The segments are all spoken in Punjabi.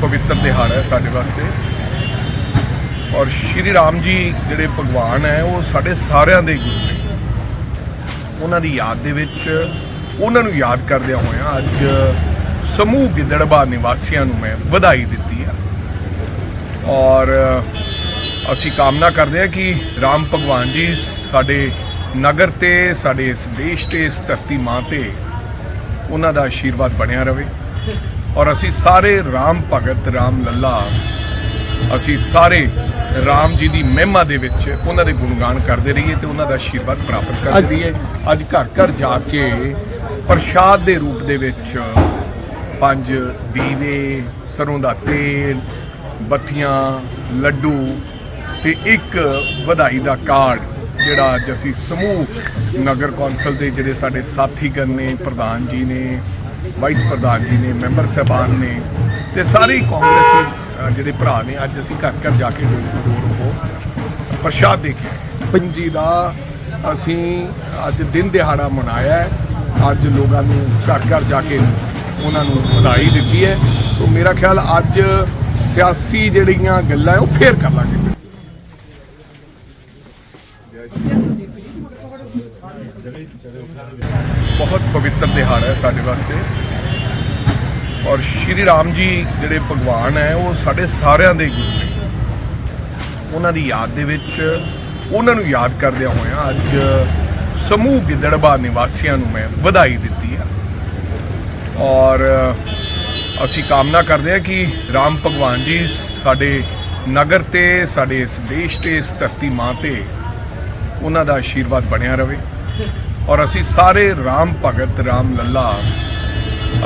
ਪਵਿੱਤਰ ਦਿਹਾੜਾ ਹੈ ਸਾਡੇ ਵਾਸਤੇ। ਔਰ ਸ਼੍ਰੀ ਰਾਮ ਜੀ ਜਿਹੜੇ ਭਗਵਾਨ ਹੈ, ਉਹ ਸਾਡੇ ਸਾਰਿਆਂ ਦੇ ਗੁਰੂ ਨੇ। ਉਹਨਾਂ ਦੀ ਯਾਦ ਦੇ ਵਿੱਚ ਉਹਨਾਂ ਨੂੰ ਯਾਦ ਕਰਦਿਆਂ ਹੋਇਆਂ ਅੱਜ ਸਮੂਹ ਗਿੱਦੜਬਾ ਨਿਵਾਸੀਆਂ ਨੂੰ ਮੈਂ ਵਧਾਈ ਦਿੱਤੀ ਹੈ। ਔਰ ਅਸੀਂ ਕਾਮਨਾ ਕਰਦੇ ਹਾਂ ਕਿ ਰਾਮ ਭਗਵਾਨ ਜੀ ਸਾਡੇ ਨਗਰ ਤੇ, ਸਾਡੇ ਇਸ ਦੇਸ਼ ਤੇ, ਇਸ ਧਰਤੀ ਮਾਂ ਤੇ ਉਹਨਾਂ ਦਾ ਆਸ਼ੀਰਵਾਦ ਬਣਿਆ ਰਹੇ। ਔਰ ਅਸੀਂ ਸਾਰੇ ਰਾਮ ਭਗਤ ਰਾਮ ਲੱਲਾ ਅਸੀਂ ਸਾਰੇ ਰਾਮ ਜੀ ਦੀ ਮਹਿਮਾ ਦੇ ਵਿੱਚ ਉਹਨਾਂ ਦੇ ਗੁਣਗਾਨ ਕਰਦੇ ਰਹੀਏ ਤੇ ਉਹਨਾਂ ਦਾ ਆਸ਼ੀਰਵਾਦ ਪ੍ਰਾਪਤ ਕਰਦੇ ਰਹੀਏ। ਅੱਜ ਘਰ ਘਰ ਜਾ ਕੇ ਪ੍ਰਸ਼ਾਦ ਦੇ ਰੂਪ ਦੇ ਵਿੱਚ ਪੰਜ ਦੀਵੇ ਸਰੋਂ ਦਾ ਤੇਲ ਬੱਤੀਆਂ ਲੱਡੂ ਤੇ ਇੱਕ ਵਧਾਈ ਦਾ ਕਾਰਡ ਜਿਹੜਾ ਅੱਜ ਅਸੀਂ ਸਮੂਹ ਨਗਰ ਕੌਂਸਲ ਦੇ ਜਿਹੜੇ ਸਾਡੇ ਸਾਥੀਗਣ ਨੇ ਪ੍ਰਧਾਨ ਜੀ ਨੇ ਵਾਈਸ ਪ੍ਰਧਾਨ ਜੀ ਨੇ ਮੈਂਬਰ ਸਾਹਿਬਾਨ ਨੇ ਤੇ ਸਾਰੇ ਹੀ ਕਾਂਗਰਸੀ ਜਿਹੜੇ ਭਰਾ ਨੇ, ਅੱਜ ਅਸੀਂ ਘਰ ਘਰ ਜਾ ਕੇ ਡੋਰ ਡੋਰ ਉਹ ਪ੍ਰਸ਼ਾਦ ਦੇ ਕੇ ਪੰਜੀ ਦਾ ਅਸੀਂ ਅੱਜ ਦਿਨ ਦਿਹਾੜਾ ਮਨਾਇਆ ਹੈ। ਅੱਜ ਲੋਕਾਂ ਨੂੰ ਘਰ ਘਰ ਜਾ ਕੇ ਉਹਨਾਂ ਨੂੰ ਵਧਾਈ ਦਿੱਤੀ ਹੈ। ਸੋ ਮੇਰਾ ਖਿਆਲ ਅੱਜ ਸਿਆਸੀ ਜਿਹੜੀਆਂ ਗੱਲਾਂ ਉਹ ਫੇਰ ਕਰ ਲਾਂਗੇ। ਬਹੁਤ ਪਵਿੱਤਰ ਦਿਹਾੜਾ ਹੈ ਸਾਡੇ ਵਾਸਤੇ। ਔਰ ਸ਼੍ਰੀ ਰਾਮ ਜੀ ਜਿਹੜੇ ਭਗਵਾਨ ਹੈ, ਉਹ ਸਾਡੇ ਸਾਰਿਆਂ ਦੇ ਗੁਰੂ ਨੇ। ਉਹਨਾਂ ਦੀ ਯਾਦ ਦੇ ਵਿੱਚ ਉਹਨਾਂ ਨੂੰ ਯਾਦ ਕਰਦਿਆਂ ਹੋਇਆਂ ਅੱਜ ਸਮੂਹ ਗਿੱਦੜਬਾ ਨਿਵਾਸੀਆਂ ਨੂੰ ਮੈਂ ਵਧਾਈ ਦਿੱਤੀ ਹੈ। ਔਰ ਅਸੀਂ ਕਾਮਨਾ ਕਰਦੇ ਹਾਂ ਕਿ ਰਾਮ ਭਗਵਾਨ ਜੀ ਸਾਡੇ ਨਗਰ ਤੇ, ਸਾਡੇ ਇਸ ਦੇਸ਼ ਤੇ, ਇਸ ਧਰਤੀ ਮਾਂ ਤੇ ਉਹਨਾਂ ਦਾ ਆਸ਼ੀਰਵਾਦ ਬਣਿਆ ਰਵੇ। ਔਰ ਅਸੀਂ ਸਾਰੇ ਰਾਮ ਭਗਤ ਰਾਮ ਲੱਲਾ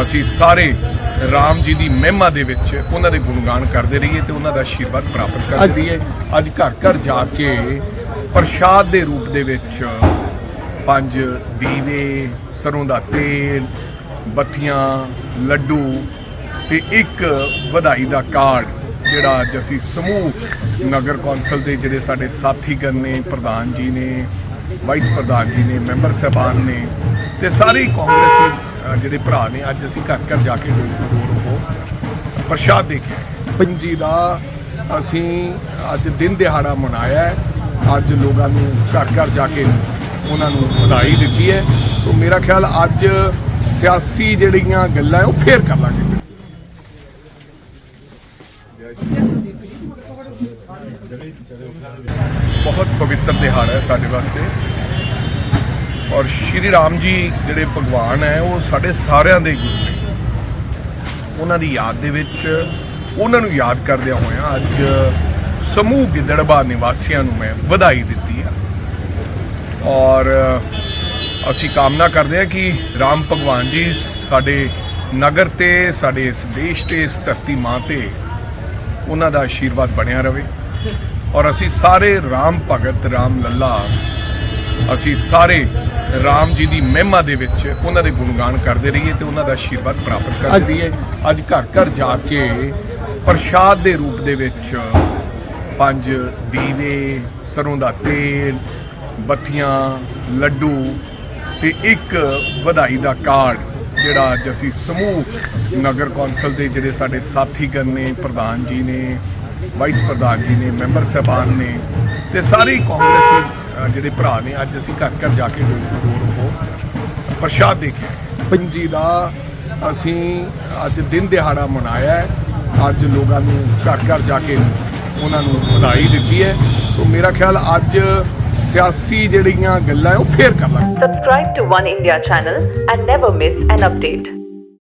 ਅਸੀਂ ਸਾਰੇ ਰਾਮ ਜੀ ਦੀ ਮਹਿਮਾ ਦੇ ਵਿੱਚ ਉਹਨਾਂ ਦੇ ਗੁਣਗਾਨ ਕਰਦੇ ਰਹੀਏ ਤੇ ਉਹਨਾਂ ਦਾ ਆਸ਼ੀਰਵਾਦ ਪ੍ਰਾਪਤ ਕਰਦੇ ਰਹੀਏ। ਅੱਜ ਘਰ ਘਰ ਜਾ ਕੇ ਪ੍ਰਸ਼ਾਦ ਦੇ ਰੂਪ ਦੇ ਵਿੱਚ ਪੰਜ ਦੀਵੇ ਸਰੋਂ ਦਾ ਤੇਲ ਬੱਤੀਆਂ ਲੱਡੂ ਤੇ ਇੱਕ ਵਧਾਈ ਦਾ ਕਾਰਡ ਜਿਹੜਾ ਅੱਜ ਅਸੀਂ ਸਮੂਹ ਨਗਰ ਕੌਂਸਲ ਦੇ ਜਿਹੜੇ ਸਾਡੇ ਸਾਥੀਗਣ ਨੇ, ਪ੍ਰਧਾਨ ਜੀ ਨੇ ਵਾਈਸ ਪ੍ਰਧਾਨ ਜੀ ਨੇ ਮੈਂਬਰ ਸਾਹਿਬਾਨ ਨੇ ਤੇ ਸਾਰੇ ਹੀ ਕਾਂਗਰਸੀ ਜਿਹੜੇ ਭਰਾ ਨੇ, ਅੱਜ ਅਸੀਂ ਘਰ ਘਰ ਜਾ ਕੇ ਡੋਰ ਡੋਰ ਪ੍ਰਸ਼ਾਦ ਦੇ ਕੇ ਪੰਜੀ ਦਾ ਅਸੀਂ ਅੱਜ ਦਿਨ ਦਿਹਾੜਾ ਮਨਾਇਆ ਅੱਜ ਲੋਕਾਂ ਨੂੰ ਘਰ ਘਰ ਜਾ ਕੇ ਉਹਨਾਂ ਨੂੰ ਵਧਾਈ ਦਿੱਤੀ ਹੈ। ਸੋ ਮੇਰਾ ਖਿਆਲ ਅੱਜ ਸਿਆਸੀ ਜਿਹੜੀਆਂ ਗੱਲਾਂ ਉਹ ਫੇਰ ਕਰ ਲਾਂਗੇ। ਬਹੁਤ ਪਵਿੱਤਰ ਦਿਹਾੜਾ ਹੈ ਸਾਡੇ ਵਾਸਤੇ। ਔਰ ਸ਼੍ਰੀ ਰਾਮ ਜੀ ਜਿਹੜੇ ਭਗਵਾਨ ਹੈ, ਉਹ ਸਾਡੇ ਸਾਰਿਆਂ ਦੇ ਗੁਰੂ ਨੇ। ਉਹਨਾਂ ਦੀ ਯਾਦ ਦੇ ਵਿੱਚ ਉਹਨਾਂ ਨੂੰ ਯਾਦ ਕਰਦਿਆਂ ਹੋਇਆਂ ਅੱਜ ਸਮੂਹ ਗਿੱਦੜਬਾ ਨਿਵਾਸੀਆਂ ਨੂੰ ਮੈਂ ਵਧਾਈ ਦਿੱਤੀ ਹੈ। ਔਰ ਅਸੀਂ ਕਾਮਨਾ ਕਰਦੇ ਹਾਂ ਕਿ ਰਾਮ ਭਗਵਾਨ ਜੀ ਸਾਡੇ ਨਗਰ ਤੇ, ਸਾਡੇ ਇਸ ਦੇਸ਼ ਤੇ, ਇਸ ਧਰਤੀ ਮਾਂ ਤੇ ਉਹਨਾਂ ਦਾ ਆਸ਼ੀਰਵਾਦ ਬਣਿਆ ਰਵੇ। ਔਰ ਅਸੀਂ ਸਾਰੇ ਰਾਮ ਭਗਤ ਰਾਮ ਲੱਲਾ ਅਸੀਂ ਸਾਰੇ ਰਾਮ ਜੀ ਦੀ ਮਹਿਮਾ ਦੇ ਵਿੱਚ ਉਹਨਾਂ ਦੇ ਗੁਣਗਾਨ ਕਰਦੇ ਰਹੀਏ ਤੇ ਉਹਨਾਂ ਦਾ ਆਸ਼ੀਰਵਾਦ ਪ੍ਰਾਪਤ ਕਰਦੇ ਰਹੀਏ। ਅੱਜ ਘਰ ਘਰ ਜਾ ਕੇ ਪ੍ਰਸ਼ਾਦ ਦੇ ਰੂਪ ਦੇ ਵਿੱਚ ਪੰਜ ਦੀਵੇ ਸਰੋਂ ਦਾ ਤੇਲ ਬੱਤੀਆਂ ਲੱਡੂ ਤੇ ਇੱਕ ਵਧਾਈ ਦਾ ਕਾਰਡ ਜਿਹੜਾ ਅੱਜ ਅਸੀਂ ਸਮੂਹ ਨਗਰ ਕੌਂਸਲ ਦੇ ਜਿਹੜੇ ਸਾਡੇ ਸਾਥੀਗਣ ਨੇ, ਪ੍ਰਧਾਨ ਜੀ ਨੇ, ਵਾਈਸ ਪ੍ਰਧਾਨ ਜੀ ਨੇ, ਮੈਂਬਰ ਸਾਹਿਬਾਨ ਨੇ ਤੇ ਸਾਰੇ ਹੀ ਕਾਂਗਰਸੀ ਜਿਹੜੇ ਭਰਾ ਨੇ, ਅੱਜ ਅਸੀਂ ਘਰ ਘਰ ਜਾ ਕੇ ਡੋਰ ਡੋਰ ਉਹ ਪ੍ਰਸ਼ਾਦ ਦੇ ਕੇ ਪੰਜੀ ਦਾ ਅਸੀਂ ਅੱਜ ਦਿਨ ਦਿਹਾੜਾ ਮਨਾਇਆ ਅੱਜ ਲੋਕਾਂ ਨੂੰ ਘਰ ਘਰ ਜਾ ਕੇ ਉਹਨਾਂ ਨੂੰ ਵਧਾਈ ਦਿੱਤੀ ਹੈ। ਸੋ ਮੇਰਾ ਖਿਆਲ ਅੱਜ ਸਿਆਸੀ ਜਿਹੜੀਆਂ ਗੱਲਾਂ ਹੈ ਉਹ ਫੇਰ ਕਰ ਲਾਂਗੇ Subscribe to One India channel and never miss an update.